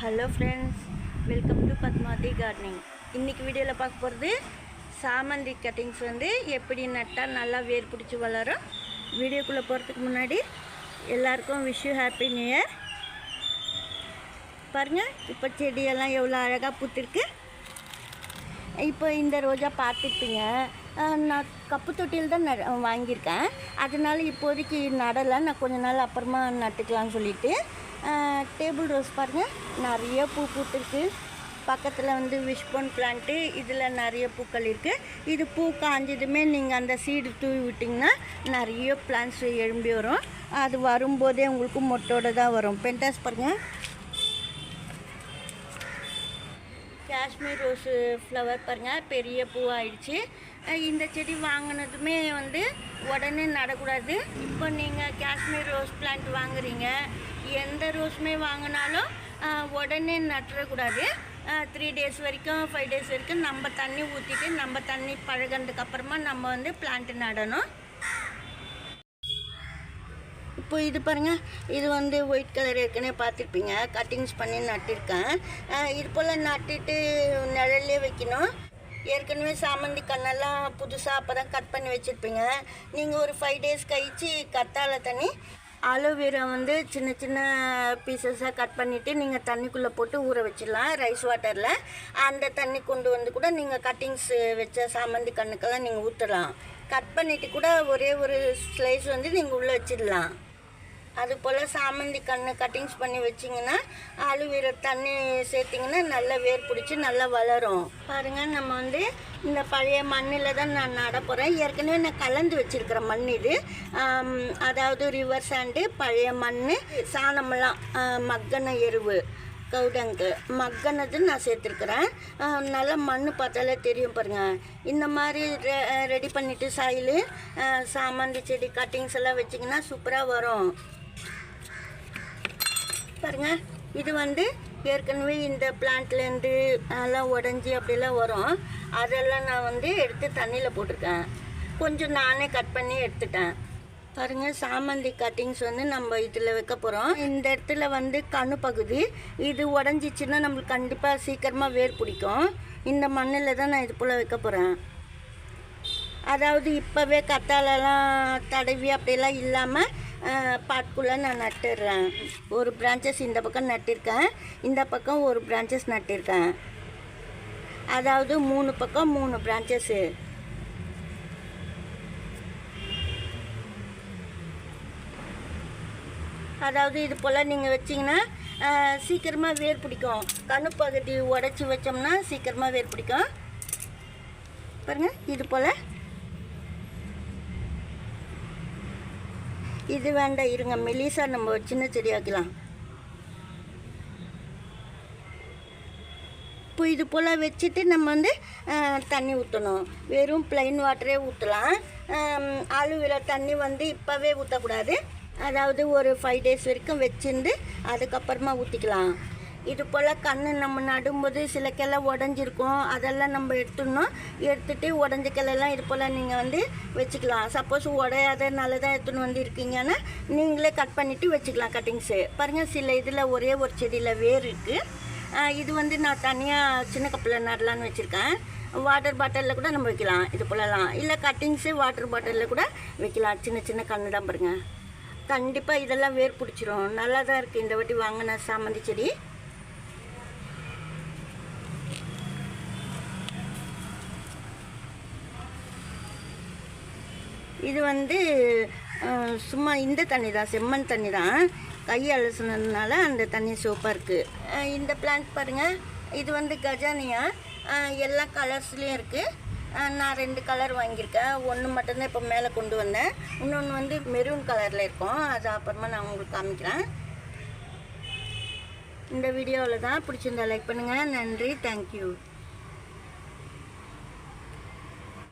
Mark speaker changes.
Speaker 1: Hello friends welcome to Padmavathi gardening இன்றைக்கி வீடியோவில் பார்க்க போகிறது சாமந்தி கட்டிங்ஸ் வந்து எப்படி நட்டால் நல்லா வேர் பிடிச்சி வளரும். வீடியோக்குள்ளே போகிறதுக்கு முன்னாடி எல்லாருக்கும் wish you happy new year பாருங்கள் இப்போ செடியெல்லாம் எவ்வளோ அழகாக பூத்திருக்கு. இப்போ இந்த ரோஜா பார்த்துருப்பீங்க. நான் கப்பு தொட்டியில் தான் ந வாங்கியிருக்கேன். அதனால் இப்போதைக்கு நடலை. நான் கொஞ்ச நாள் அப்புறமா நட்டுக்கலாம்னு சொல்லிட்டு டேபிள் ரோஸ் பாருங்கள் நிறைய பூ பூத்துருக்கு. பக்கத்தில் வந்து விஷ்போன் பிளான்ட்டு இதில் நிறைய பூக்கள் இருக்குது இது பூ காஞ்சதுமே நீங்கள் அந்த சீடு தூவி விட்டிங்கன்னா நிறைய பிளான்ட்ஸ் எழும்பி வரும். அது வரும்போதே உங்களுக்கு மொட்டோட தான் வரும். பென்டாஸ் பாருங்கள் காஷ்மீர் ரோஸு ஃப்ளவர் பாருங்கள் பெரிய பூவாயிடுச்சு இந்த செடி வாங்கினதுமே வந்து உடனே நடக்கூடாது. இப்போ நீங்கள் காஷ்மீர் ரோஸ் பிளான்ட் வாங்குறீங்க. எந்த ரோஸுமே வாங்கினாலும் உடனே நட்டுறக்கூடாது. த்ரீ டேஸ் வரைக்கும் ஃபைவ் டேஸ் வரைக்கும் நம்ம தண்ணி ஊற்றிட்டு நம்ம தண்ணி பழகினதுக்கு அப்புறமா நம்ம வந்து பிளான்ட் நடணும். இப்போ இது பாருங்க. இது வந்து ஒயிட் கலர் ஏற்கனவே பார்த்துருப்பீங்க. கட்டிங்ஸ் பண்ணி நட்டிருக்கேன். இது போல் நட்டுட்டு நிழல்லே வைக்கணும். ஏற்கனவே சாமந்தி கண்ணெல்லாம் புதுசாக அப்போ தான் கட் பண்ணி வச்சுருப்பீங்க. நீங்கள் ஒரு ஃபைவ் டேஸ் கழித்து கத்தாழை தண்ணி அலோவேரா வந்து சின்ன சின்ன பீசஸாக கட் பண்ணிவிட்டு நீங்கள் தண்ணிக்குள்ளே போட்டு ஊற வச்சிடலாம் ரைஸ் வாட்டரில் அந்த தண்ணி கொண்டு வந்து கூட நீங்கள் கட்டிங்ஸ் வச்ச சாமந்தி கண்ணுக்கெல்லாம் நீங்கள் ஊற்றலாம் கட் பண்ணிவிட்டு கூட ஒரே ஒரு ஸ்லைஸ் வந்து நீங்கள் உள்ளே வச்சிடலாம். அது போல் சாமந்தி கண்ணு கட்டிங்ஸ் பண்ணி வச்சிங்கன்னா ஆலுவீர தண்ணி சேர்த்திங்கன்னா நல்லா வேர் பிடிச்சி நல்லா வளரும். பாருங்கள் நம்ம வந்து இந்த பழைய மண்ணில் தான் நான் நட போகிறேன் ஏற்கனவே நான் கலந்து வச்சுருக்கிற மண் இது. அதாவது ரிவர் சாண்டு பழைய மண் சாணமெல்லாம் மக்கன எருவு கவுடங்கு. மக்கனது நான் சேர்த்துருக்குறேன். நல்லா மண் பார்த்தாலே தெரியும் பாருங்க. இந்த மாதிரி ரெ ரெடி பண்ணிவிட்டு சாயில் சாமந்தி செடி கட்டிங்ஸ் எல்லாம் வச்சிங்கன்னா சூப்பராக வரும். பாருங்க இது வந்து ஏற்கனவே இந்த பிளான்ட்லேருந்து எல்லாம் உடஞ்சி அப்படிலாம் வரும். அதெல்லாம் நான் வந்து எடுத்து தண்ணியில் போட்டிருக்கேன். கொஞ்சம் நானே கட் பண்ணி எடுத்துட்டேன். பாருங்கள் சாமந்தி கட்டிங்ஸ் வந்து நம்ம இதில் வைக்க போகிறோம் இந்த இடத்துல வந்து கணு பகுதி இது உடஞ்சிச்சின்னா நம்மளுக்கு கண்டிப்பாக சீக்கிரமாக வேர் பிடிக்கும். இந்த மண்ணில் தான் நான் இது போல் வைக்க போகிறேன் அதாவது இப்போவே கத்தாலெல்லாம் தடவி அப்படியெல்லாம் இல்லாமல் பாட்குள்ளே நான் நட்டுடுறேன் ஒரு பிரான்ச்சஸ் இந்த பக்கம் நட்டிருக்கேன். இந்த பக்கம் ஒரு பிரான்ச்சஸ் நட்டிருக்கேன். அதாவது மூணு பக்கம் மூணு பிரான்ச்சஸ்ஸு அதாவது இது போல் நீங்கள் வச்சிங்கன்னா சீக்கிரமாக வேர் பிடிக்கும். கணுப்பகுதி பகுதி உடச்சி வச்சோம்னா சீக்கிரமாக வேர் பிடிக்கும். பாருங்கள் இது போல். இது வேண்டாம் இருங்க. மெலிசா நம்ம சின்ன செடி வைக்கலாம். இப்போ இது போல் வச்சுட்டு நம்ம வந்து தண்ணி ஊற்றணும் வெறும் ப்ளைன் வாட்டரே ஊற்றலாம் அலுவில தண்ணி வந்து இப்போவே ஊற்றக்கூடாது அதாவது ஒரு ஃபைவ் டேஸ் வரைக்கும் வச்சுருந்து அதுக்கப்புறமா ஊற்றிக்கலாம் இது போல் கண் நம்ம நடும்போது சில கிளை உடஞ்சிருக்கும். அதெல்லாம் நம்ம எடுத்துடணும். எடுத்துட்டு உடஞ்ச கிளையெல்லாம் இது போல் நீங்கள் வந்து வச்சுக்கலாம். சப்போஸ் உடையாத நல்லதாக எடுத்துன்னு வந்து இருக்கீங்கன்னா நீங்களே கட் பண்ணிவிட்டு வச்சுக்கலாம் கட்டிங்ஸு பாருங்கள் சில இதில் ஒரே ஒரு செடியில் வேர் இருக்குது இது வந்து நான் தனியாக சின்ன கப்பில் நடலான்னு வச்சுருக்கேன். வாட்டர் பாட்டிலில் கூட நம்ம வைக்கலாம். இது போலலாம். இல்லை கட்டிங்ஸு வாட்டர் பாட்டிலில் கூட வைக்கலாம். சின்ன சின்ன கண்ணு தான் பாருங்கள் கண்டிப்பாக இதெல்லாம் வேர் பிடிச்சிரும். நல்லா தான் இருக்குது இந்த வாட்டி வாங்கின சாமந்தி செடி. இது வந்து சும்மா இந்த தண்ணி தான் செம்மண் தண்ணி தான் கை அலசினதுனால அந்த தண்ணி சோப்பாக இருக்குது இந்த பிளான்ட் பாருங்கள் இது வந்து கஜானியா. எல்லா கலர்ஸ்லேயும் இருக்குது நான் ரெண்டு கலர் வாங்கியிருக்கேன். ஒன்று மட்டும்தான் இப்போ மேலே கொண்டு வந்தேன். இன்னொன்று வந்து மெரூன் கலரில் இருக்கும். அது அப்புறமா நான் உங்களுக்கு காமிக்கிறேன். இந்த வீடியோவில் தான் பிடிச்சிருந்தா லைக் பண்ணுங்கள் நன்றி. தேங்க்யூ